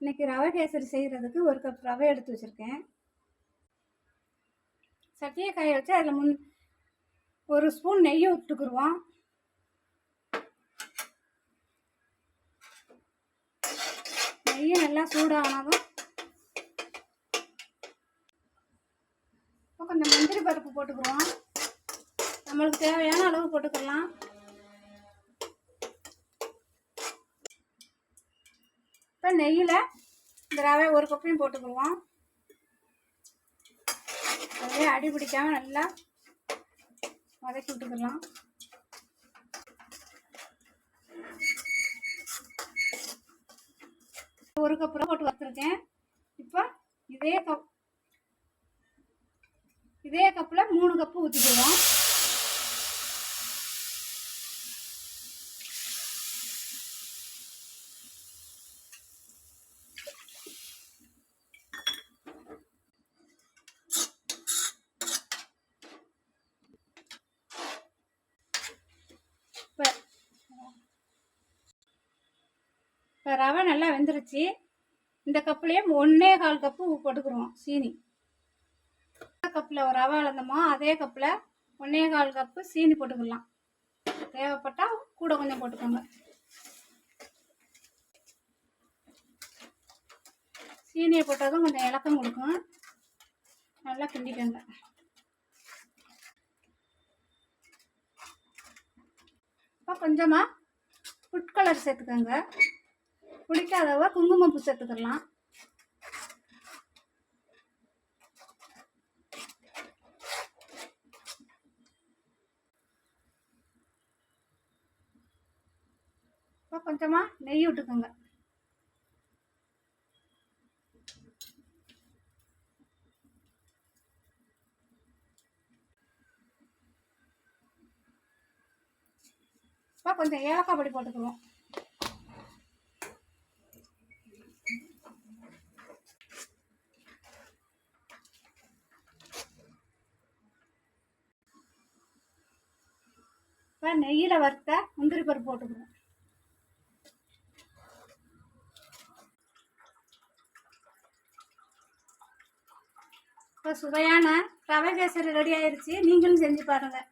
இன்னைக்கு ரவை கேசரி செய்கிறதுக்கு ஒரு கப் ரவை எடுத்து வச்சுருக்கேன். சட்டியை காய வச்சு அதில் முன் ஒரு ஸ்பூன் நெய்யை விட்டுக்குருவோம். நெய்யும் நல்லா சூடானதும் கொஞ்சம் முந்திரி பருப்பு போட்டுக்குருவோம். நம்மளுக்கு தேவையான அளவு போட்டுக்கலாம். இப்போ நெய்யில் இந்த ரவை ஒரு கப்பையும் போட்டுக்குருவோம் அப்படியே அடி பிடிக்காமல் நல்லா வதக்கி விட்டுக்கலாம் ஒரு கப் போட்டு வச்சுருக்கேன் இப்போ இதே கப் இதே கப்பில் மூணு கப்பு ஊற்றிக்குவோம் இப்போ ரவை நல்லா வெந்துருச்சு. இந்த கப்புலேயே ஒன்றே கால் கப்பு உப்பு போட்டுக்குருவோம் சீனி. கப்பில் ஒரு ரவை அளந்தோமோ அதே கப்பில் ஒன்றே கால் கப்பு சீனி போட்டுக்கலாம் தேவைப்பட்டால் கூட கொஞ்சம் போட்டுக்கோங்க. சீனியை போட்டதும் கொஞ்சம் இலக்கம் கொடுக்கும். நல்லா கிண்டிக்கோங்க. இப்போ கொஞ்சமாக ஃபுட் கலர் சேர்த்துக்கோங்க. பிடிக்காதவ குங்குமப்பூ சேர்த்துக்கலாம் இப்போ கொஞ்சமாக நெய் விட்டுக்கோங்க. இப்போ கொஞ்சம் ஏலக்காய் பொடி போட்டுக்குவோம் இப்போ நெய்யில் வறுத்த முந்திரி பருப்பு போட்டுக்கணும். இப்போ சுவையான ரவை கேசரி ரெடி ஆயிருச்சு. நீங்களும் செஞ்சு பாருங்கள்